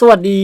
สวัสดี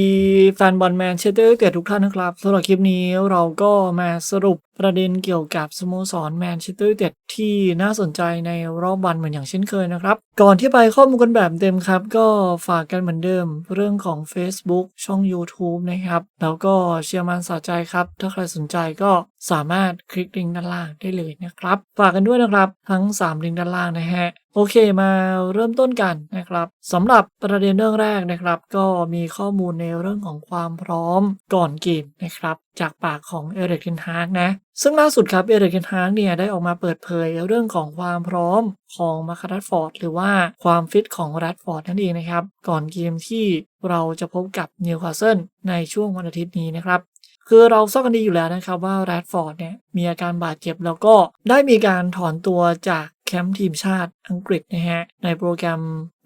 แฟนบอลแมนเชสเตอร์เต็ดทุกท่านนะครับสำหรับคลิปนี้เราก็มาสรุป ประเด็นเกี่ยวกับสโมสรแมนเชสเตอร์เต็ดที่น่าสนใจในรอบวันเหมือนอย่างเช่นเคยนะครับ ก่อนที่ไปข้อมูลกันแบบเต็มครับ ก็ฝากกันเหมือนเดิมเรื่องของ Facebook ช่อง YouTube นะครับ แล้วก็เชียร์มันสะใจครับ ถ้าใครสนใจก็สามารถคลิกลิงก์ด้านล่างได้เลยนะครับ ฝากกันด้วยนะครับทั้ง 3 ลิงก์ด้านล่างนะฮะโอเคมาเริ่มต้นกันนะครับสำหรับประเด็นเรื่องแรกนะครับ ก็มีข้อมูลในเรื่องของความพร้อมก่อนเกมนะครับ จากปากของเอริกเทนฮากนะ ซึ่งล่าสุดครับเอริกเทนฮากเนี่ยได้ออกมาเปิดเผยเรื่องของความพร้อมของมาคารัตฟอร์ดหรือว่าความฟิตของรัตฟอร์ดนั่นเองนะครับ ก่อนเกมที่เราจะพบกับนิวคาสเซิลในช่วงวันอาทิตย์นี้นะครับคือเราทราบกันดีอยู่แล้วนะครับว่าแรดฟอร์ดเนี่ยมีอาการบาดเจ็บแล้วก็ได้มีการถอนตัวจาก แคมป์ทีมชาติอังกฤษนะฮะในโปรแกรม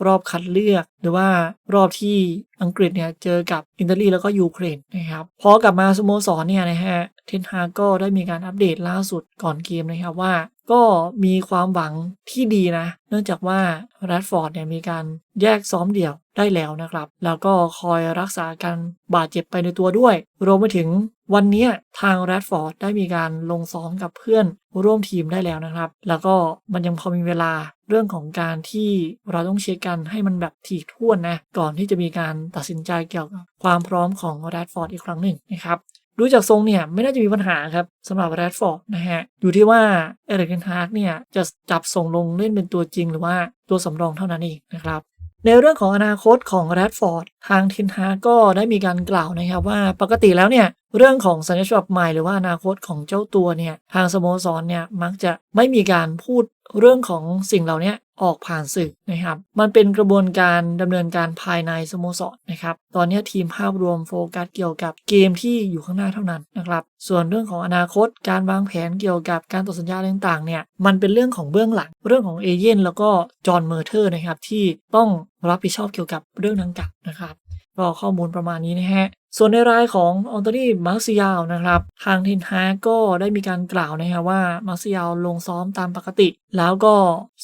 รอบคัดเลือก หรือว่ารอบที่อังกฤษเนี่ยเจอกับอิตาลีแล้วก็ยูเครนนะครับพอกลับมาสโมสรเนี่ยนะฮะเทนฮากก็ได้มีการอัปเดตล่าสุดก่อนเกมนะครับว่า ก็มีความหวังที่ดีนะ เนื่องจากว่าแรดฟอร์ดเนี่ยมีการแยกซ้อมเดี่ยวได้แล้วนะครับ แล้วก็คอยรักษาการบาดเจ็บไปในตัวด้วย รวมไปถึงวันนี้ทางแรดฟอร์ดได้มีการลงซ้อมกับเพื่อนร่วมทีมได้แล้วนะครับ แล้วก็มันยังพอมีเวลาเรื่องของการที่เราต้องเช็คกันให้มันแบบถี่ถ้วนนะ ก่อนที่จะมีการตัดสินใจเกี่ยวกับความพร้อมของแรดฟอร์ดอีกครั้งหนึ่งนะครับ ดูจากทรงเนี่ยไม่น่าจะมีปัญหาครับสำหรับแรดฟอร์ดนะฮะ อยู่ที่ว่าเอริกเทนฮากเนี่ยจะจับส่งลงเล่นเป็นตัวจริงหรือว่าตัวสำรองเท่านั้นเองนะครับในเรื่องของอนาคตของแรดฟอร์ดทางเทนฮากก็ได้มีการกล่าวนะครับว่าปกติแล้วเนี่ยเรื่องของสัญญาฉบับใหม่หรือว่าอนาคตของเจ้าตัวเนี่ยทางสโมสรเนี่ยมักจะไม่มีการพูด เรื่องของสิ่งเหล่านี้ออกผ่านสื่อนะครับ มันเป็นกระบวนการดำเนินการภายในสโมสรนะครับ ตอนนี้ทีมภาพรวมโฟกัสเกี่ยวกับเกมที่อยู่ข้างหน้าเท่านั้นนะครับ ส่วนเรื่องของอนาคตการวางแผนเกี่ยวกับการต่อสัญญาต่างๆ เนี่ย มันเป็นเรื่องของเบื้องหลัง เรื่องของเอเย่นแล้วก็จอห์นเมอร์เทอร์นะครับที่ต้องรับผิดชอบเกี่ยวกับเรื่องดังกล่าวนะครับ ก็ข้อมูลประมาณนี้นะฮะ ส่วนในรายของออนโตนีมาร์ซิยาลนะครับ ทางเทนฮาก็ได้มีการกล่าวนะครับว่ามาร์ซิยาลลงซ้อมตามปกติ แล้วก็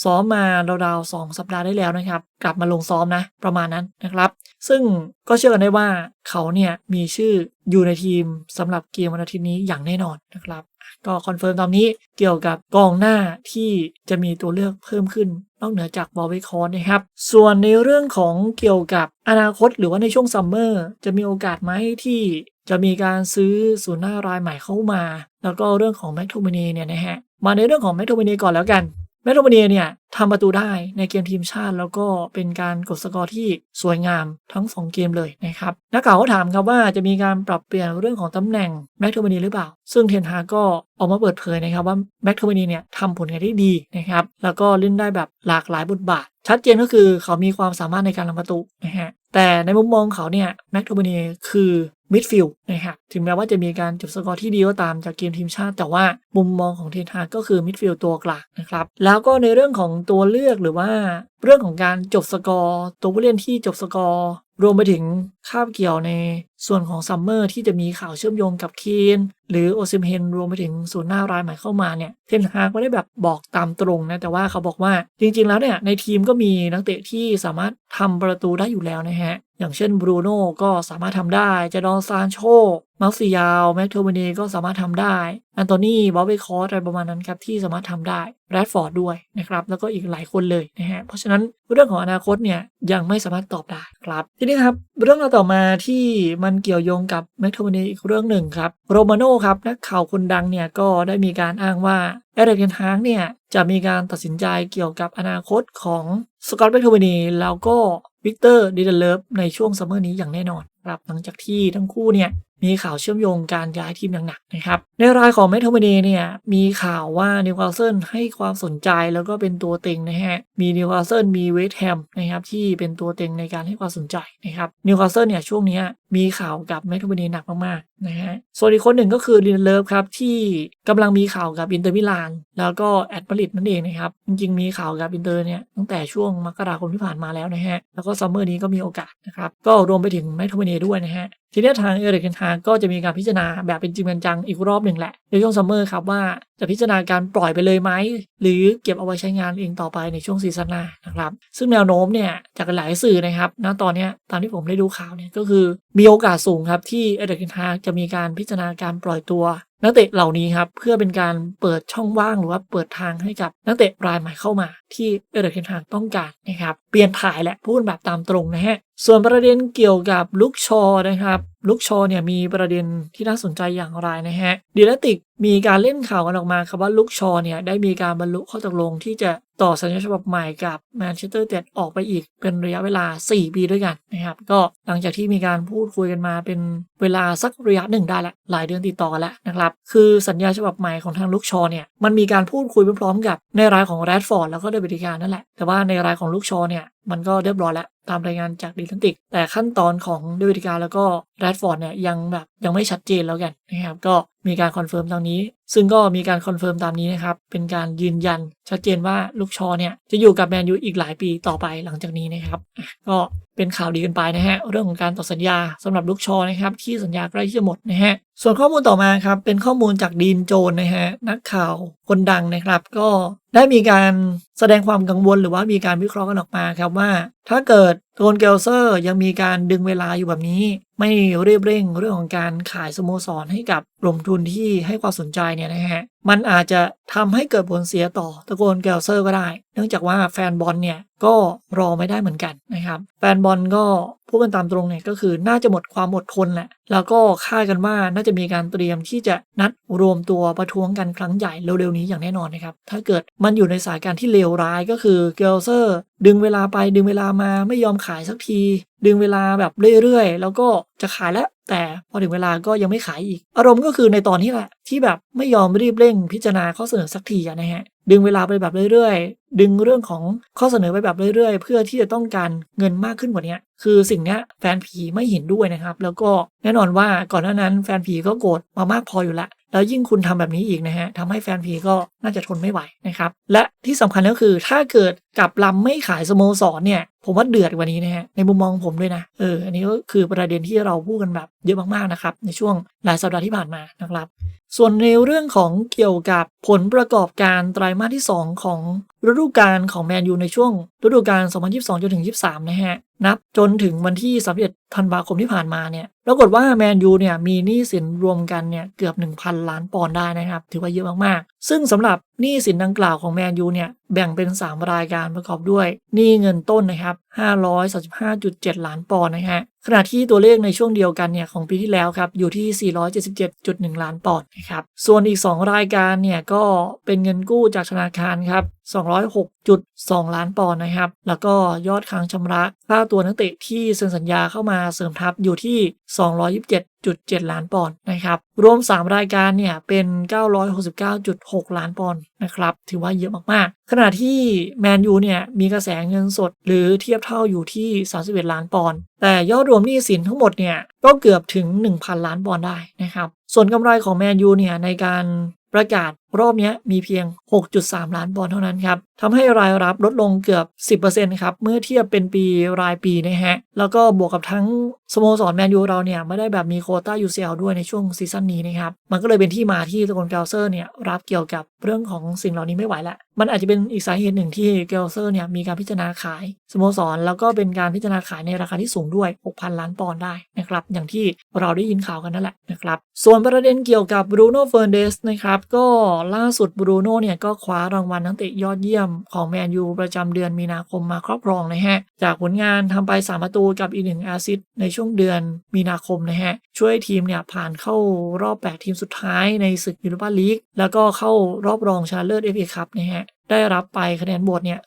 ซ้อมมาราวๆ2สัปดาห์ได้แล้วนะครับ กลับมาลงซ้อมนะ ประมาณนั้นนะครับ ซึ่งก็เชื่อกันได้ว่าเขาเนี่ยมีชื่ออยู่ในทีมสำหรับเกมวันอาทิตย์นี้อย่างแน่นอนนะครับ ก็คอนเฟิร์มตามนี้เกี่ยวกับกองหน้าที่จะมีตัวเลือกเพิ่มขึ้น นอกเหนือจากบอลวิคอนนะครับ ส่วนในเรื่องของเกี่ยวกับอนาคตหรือว่าในช่วงซัมเมอร์จะมีโอกาสไหมที่จะมีการซื้อศูนย์หน้ารายใหม่เข้ามา แล้วก็เรื่องของแมคโทมินีเนี่ยนะฮะมาในเรื่องของแมคโทมินีก่อนแล้วกัน แมตโทมาเนียเนี่ยทำประตูได้ในเกมทีมชาติ แล้วก็เป็นการกดสกอร์ที่สวยงามทั้ง 2 เกมเลยนะครับนักข่าวก็ถามครับว่าจะมีการปรับเปลี่ยนเรื่องของตำแหน่งแมตโทมาเนียหรือเปล่า ซึ่งเทนฮาก็ออกมาเปิดเผยนะครับว่าแมตโทมาเนียเนี่ยทำผลงานได้ดีนะครับแล้วก็เล่นได้แบบหลากหลายบทบาท ชัดเจนก็คือเขามีความสามารถในการทำประตูนะฮะแต่ในมุมมองเขาเนี่ยแม็กโทมาเนียคือ มิดฟิลด์นะครับถึงแม้ว่าจะมีการจบสกอร์ที่ดีก็ตามจากเกมทีมชาติ แต่ว่ามุมมองของเทนฮากก็คือมิดฟิลด์ตัวกลางนะครับแล้วก็ในเรื่องของตัวเลือกหรือว่าเรื่องของการจบสกอร์ตัวผู้เล่นที่จบสกอร์รวมไปถึงคาบเกี่ยวในส่วนของซัมเมอร์ที่จะมีข่าวเชื่อมโยงกับเคนหรือโอซิมเฮนรวมไปถึงศูนย์หน้ารายใหม่เข้ามาเนี่ยเทนฮากไม่ได้แบบบอกตามตรงนะ แต่ว่าเขาบอกว่าจริงๆแล้วเนี่ยในทีมก็มีนักเตะที่สามารถทำประตูได้อยู่แล้วนะฮะ อย่างเช่นบรูโน่ก็สามารถทำได้เจดอนซานโชมาร์ซิยาวแม็กโทเมเนก็สามารถทำได้อันโตนีบอบเบคอสอะไรประมาณนั้นครับที่สามารถทำได้แรดฟอร์ดด้วยนะครับแล้วก็อีกหลายคนเลยนะฮะเพราะฉะนั้นเรื่องของอนาคตเนี่ยยังไม่สามารถตอบได้ครับ ทีนี้ครับเรื่องราวต่อมาที่มันเกี่ยวโยงกับแม็กโทเมเนอีกเรื่องหนึ่งครับโรมาโน่ครับนักข่าวคนดังเนี่ยก็ได้มีการอ้างว่าเอเดกเทนฮางเนี่ยจะมีการตัดสินใจเกี่ยวกับอนาคตของสกอตแม็กโทเมเนแล้วก็ วิกเตอร์ดิเดเลฟในช่วงซัมเมอร์นี้อย่างแน่นอน ครับหลังจากที่ทั้งคู่เนี่ยมีข่าวเชื่อมโยงการย้ายทีมหนักๆนะครับในรายของแมทโทเมเนเนี่ยมีข่าวว่านิวคาสเซิลให้ความสนใจแล้วก็เป็นตัวเต็งนะฮะมีนิวคาสเซิลมีเวสต์แฮมนะครับที่เป็นตัวเต็งในการให้ความสนใจนะครับนิวคาสเซิลเนี่ยช่วงนี้มีข่าวกับแมทโทเมเนหนักมากๆนะฮะส่วนอีกคนหนึ่งก็คือลินเลิฟครับที่กำลังมีข่าวกับอินเตอร์มิลานแล้วก็แอตมาริดนั่นเองนะครับจริงๆมีข่าวกับอินเตอร์เนี่ยตั้งแต่ช่วงมกราคมที่ผ่านมาแล้วนะฮะแล้วก็ซัมเมอร์นี้ก็มีโอกาสนะครับก็รวมไปถึงแมทโทมเนด้วยนะฮะ ทีนี้ทางเอริกเทนฮากก็จะมีการพิจารณาแบบเป็นจริงเป็นจังอีกรอบหนึ่งแหละ ในช่วงซัมเมอร์ครับว่าจะพิจารณาการปล่อยไปเลยไหม หรือเก็บเอาไว้ใช้งานเองต่อไปในช่วงซีซั่นหน้านะครับ ซึ่งแนวโน้มเนี่ยจากหลายสื่อนะครับณตอนนี้ตามที่ผมได้ดูข่าวเนี่ยก็คือมีโอกาสสูงครับที่เอริกเทนฮาจะมีการพิจารณาการปล่อยตัว นักเตะเหล่านี้ครับเพื่อเป็นการเปิดช่องว่างหรือว่าเปิดทางให้กับนักเตะรายใหม่เข้ามาที่เอริกเคนฮางต้องการนะครับเปลี่ยนถ่ายแหละพูดแบบตามตรงนะฮะส่วนประเด็นเกี่ยวกับลุกชอนะครับลุกชอเนี่ยมีประเด็นที่น่าสนใจอย่างไรนะฮะดีลติกมีการเล่นข่าวกันออกมาครับว่าลุกชอเนี่ยได้มีการบรรลุข้อตกลงที่จะต่อสัญญาฉบับใหม่กับแมนเชสเตอร์ยูไนเต็ดออกไปอีกเป็นระยะเวลา 4 ปีด้วยกันนะครับ ก็หลังจากที่มีการพูดคุยกันมาเป็นเวลาสักระยะหนึ่งได้ละหลายเดือนติดต่อกันแล้วนะครับ คือสัญญาฉบับใหม่ของทางลุกชอเนี่ยมันมีการพูดคุยพร้อมๆกับในรายของแรดฟอร์ดแล้วก็เดวิดการนั่นแหละแต่ว่าในรายของลุกชอเนี่ย มันก็เรียบร้อยแล้ว ตามรายงานจากดิลันติก แต่ขั้นตอนของเดวิดการแล้วก็แรดฟอร์ดเนี่ยยังแบบยังไม่ชัดเจนแล้วกันนะครับก็มีการคอนเฟิร์มตามนี้ ซึ่งก็มีการคอนเฟิร์มตามนี้นะครับ เป็นการยืนยันชัดเจนว่าลูกชอเนี่ยจะอยู่กับแมนยูอีกหลายปีต่อไปหลังจากนี้นะครับก็เป็นข่าวดีกันไปนะฮะเรื่องของการต่อสัญญาสำหรับลูกชอนะครับที่สัญญาใกล้ที่จะหมดนะฮะส่วนข้อมูลต่อมาครับเป็นข้อมูลจากดีนโจนนะฮะนักข่าวคนดังนะครับ ก็ได้มีการแสดงความกังวลหรือว่ามีการวิเคราะห์กันออกมาครับว่า ถ้าเกิด โทนเกลเซอร์ยังมีการดึงเวลาอยู่แบบนี้ ไม่รีบเร่งเรื่องของการขายสโมสรให้กับกลุ่มทุนที่ให้ความสนใจเนี่ยนะฮะมันอาจจะทำให้เกิดผลเสียต่อตะโกนเกลเซอร์ก็ได้ เนื่องจากว่าแฟนบอลเนี่ยก็รอไม่ได้เหมือนกันนะครับแฟนบอลก็พูดกันตามตรงเนี่ยก็คือน่าจะหมดความอดทนแหละแล้วก็คาดกันว่าน่าจะมีการเตรียมที่จะนัดรวมตัวประท้วงกันครั้งใหญ่เร็วๆนี้อย่างแน่นอนนะครับถ้าเกิดมันอยู่ในสถานการณ์ที่เลวร้ายก็คือเกลเซอร์ดึงเวลาไปดึงเวลามาไม่ยอมขายสักที ดึงเวลาแบบเรื่อยๆ แล้วก็จะขายแล้ว แต่พอถึงเวลาก็ยังไม่ขายอีก อารมณ์ก็คือในตอนนี้แหละ ที่แบบไม่ยอมรีบเร่งพิจารณาข้อเสนอสักทีนะฮะดึงเวลาไปแบบเรื่อยๆ ดึงเรื่องของข้อเสนอไปแบบเรื่อยๆ เพื่อที่จะต้องการเงินมากขึ้นกว่านี้คือสิ่งนี้แฟนผีไม่เห็นด้วยนะครับ แล้วก็แน่นอนว่าก่อนหน้านั้นแฟนผีก็โกรธมามากพออยู่ล้วแล้วยิ่งคุณทำแบบนี้อีกนะฮะทำให้แฟนผีก็น่าจะทนไม่ไหวนะครับ และที่สำคัญก็คือถ้าเกิดกับลำไม่ขายสโมสรเนี่ย ผมว่าเดือดกว่านี้นะฮะในมุมมองผมด้วยนะเอออันนี้ก็คือประเด็นที่เราพูดกันแบบเยอะมากๆนะครับ ในช่วงหลายสัปดาห์ที่ผ่านมานะครับ ส่วนในเรื่องของเกี่ยวกับผลประกอบการไตรมาสที่ 2 ของฤดูกาลของแมนยูในช่วงฤดูกาล 2022 จนถึง 23 นะฮะ นับจนถึงวันที่ 31 ธันวาคมที่ผ่านมาเนี่ย ปรากฏว่าแมนยูเนี่ยมีหนี้สินรวมกันเนี่ยเกือบ 1,000 ล้านปอนด์ได้นะครับ ถือว่าเยอะมาก ๆ ซึ่งสำหรับหนี้สินดังกล่าวของแมนยูเนี่ย แบ่งเป็น 3 รายการประกอบด้วยหนี้เงินต้นนะครับ535.7 ล้านปอนด์นะฮะ ขณะที่ตัวเลขในช่วงเดียวกันเนี่ยของปีที่แล้วครับอยู่ที่ 477.1 ล้านปอนด์นะครับส่วนอีก 2 รายการเนี่ยก็เป็นเงินกู้จากธนาคารครับ206.2 ล้านปอนด์นะครับ แล้วก็ยอดค้างชำระค่าตัวนักเตะที่เซ็นสัญญาเข้ามาเสริมทัพอยู่ที่ 227.7 ล้านปอนด์นะครับ รวม 3 รายการเนี่ยเป็น 969.6 ล้านปอนด์นะครับ ถือว่าเยอะมากๆ ขณะที่แมนยูเนี่ยมีกระแสเงินสดหรือเทียบเท่าอยู่ที่ 31 ล้านปอนด์ แต่ยอดรวมหนี้สินทั้งหมดเนี่ยก็เกือบถึง 1,000 ล้านปอนด์ได้นะครับส่วนกำไรของแมนยูเนี่ยในการประกาศรอบนี้มีเพียง 6.3 ล้านปอนด์เท่านั้นครับทำให้รายรับลดลงเกือบ 10%ครับ เมื่อเทียบเป็นปีรายปีนะฮะ แล้วก็บวกกับทั้ง สโมสรแมนยูเราเนี่ยไม่ได้แบบมีโคต้า UCL ด้วยในช่วงซีซั่นนี้นะครับ มันก็เลยเป็นที่มาที่ตะกอนเกลเซอร์เนี่ยรับเกี่ยวกับเรื่องของสิ่งเหล่านี้ไม่ไหวละ มันอาจจะเป็นอีกสาเหตุหนึ่งที่เกลเซอร์เนี่ยมีการพิจารณาขายสโมสรแล้วก็เป็นการพิจารณาขายในราคาที่สูงด้วย 6,000 ล้านปอนด์ได้นะครับ อย่างที่เราได้ยินข่าวกันนั่นแหละนะครับ ส่วนประเด็นเกี่ยวกับบรูโน่เฟอร์เดสนะครับก็ล่าสุดบรูโน่เนี่ยก็คว้ารางวัลนักเตะยอดเยี่ยมของแมนยูประจำเดือนมีนาคมมาครอบครองนะฮะจากผลงานทำไป3ประตูกับอีกหนึ่งแอซิสในชช่วงเดือนมีนาคมนะฮะ ช่วยทีมเนี่ยผ่านเข้ารอบ 8 ทีมสุดท้ายในศึกยูโรปาลีกแล้วก็เข้ารอบรองชนะเลิศเอฟเอคัพนะฮะ ได้รับไปคะแนนโหวตเนี่ย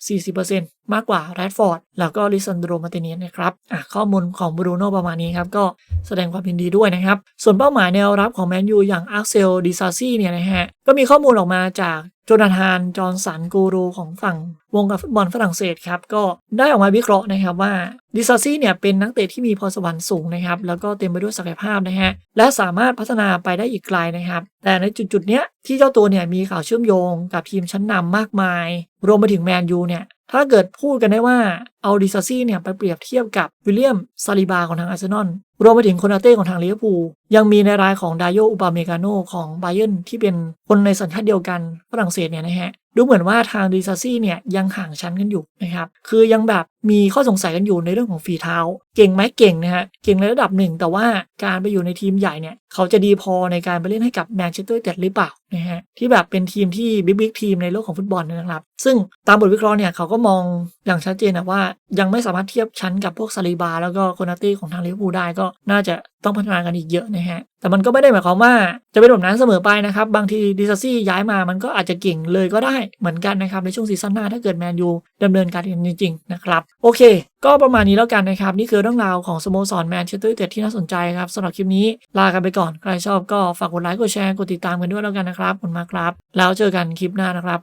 40%มากกว่าแรดฟอร์ดแล้วก็ลิซันโดรมาติเนียนะครับข้อมูลของบรูโน่ประมาณนี้ครับ ก็แสดงความยินดีด้วยนะครับ ส่วนเป้าหมายแนวรับของแมนยูอย่างอาร์เซลดิซาซี่เนี่ยนะฮะ ก็มีข้อมูลออกมาจากโจนาธาน จอร์นสัน กูรูของฝั่งวงการฟุตบอลฝรั่งเศสครับ ก็ได้ออกมาวิเคราะห์นะครับว่าดิซาซี่เนี่ยเป็นนักเตะที่มีพรสวรรค์สูงนะครับ แล้วก็เต็มไปด้วยศักยภาพนะฮะ และสามารถพัฒนาไปได้อีกไกลนะครับ แต่ในจุดๆเนี้ยที่เจ้าตัวเนี่ยมีข่าวเชื่อมโยงกับทีมชั้นนำมากมายาย รวมไปถึงแมนยูเนี่ย ถ้าเกิดพูดกันได้ว่าเอาดิซาซี่เนี่ยไปเปรียบเทียบกับวิลเลียมซาลิบาของทางอาร์เซนอลรวมไปถึงคนาเต้ของทางลิเวอร์พูลยังมีในรายของดายโยอุบาเมกาโนของไบเยนที่เป็นคนในสัญชาติเดียวกันฝรั่งเศสเนี่ยนะฮะ ดูเหมือนว่าทางดิซาซี่เนี่ยยังห่างชั้นกันอยู่นะครับ คือยังแบบมีข้อสงสัยกันอยู่ในเรื่องของฝีเท้า เก่งไหมเก่งนะฮะ เก่งในระดับหนึ่ง แต่ว่าการไปอยู่ในทีมใหญ่เนี่ย เขาจะดีพอในการไปเล่นให้กับแมนเชสเตอร์ยูไนเต็ดหรือเปล่านะฮะ ที่แบบเป็นทีมที่บิ๊กบิ๊กทีมในโลกของฟุตบอลนะครับ ซึ่งตามบทวิเคราะห์เนี่ยเขาก็มองอย่างชัดเจนนะว่า ยังไม่สามารถเทียบชั้นกับพวกซาลิบา แล้วก็โคนาตี้ของทางลิเวอร์พูลได้ก็น่าจะ ต้องพัฒนากันอีกเยอะนะฮะ แต่มันก็ไม่ได้หมายความว่าจะเป็นแบบนั้นเสมอไปนะครับ บางทีดิซซี่ย้ายมามันก็อาจจะเก่งเลยก็ได้เหมือนกันนะครับ ในช่วงซีซั่นหน้าถ้าเกิดแมนยูดำเนินการจริงๆนะครับ โอเค ก็ประมาณนี้แล้วกันนะครับ นี่คือเรื่องราวของสโมสรแมนเชสเตอร์ยูไนเต็ดที่น่าสนใจครับสำหรับคลิปนี้ลากันไปก่อน ใครชอบก็ฝากกดไลค์กดแชร์กดติดตามกันด้วยแล้วกันนะครับขอบคุณมากครับ แล้วเจอกันคลิปหน้านะครับ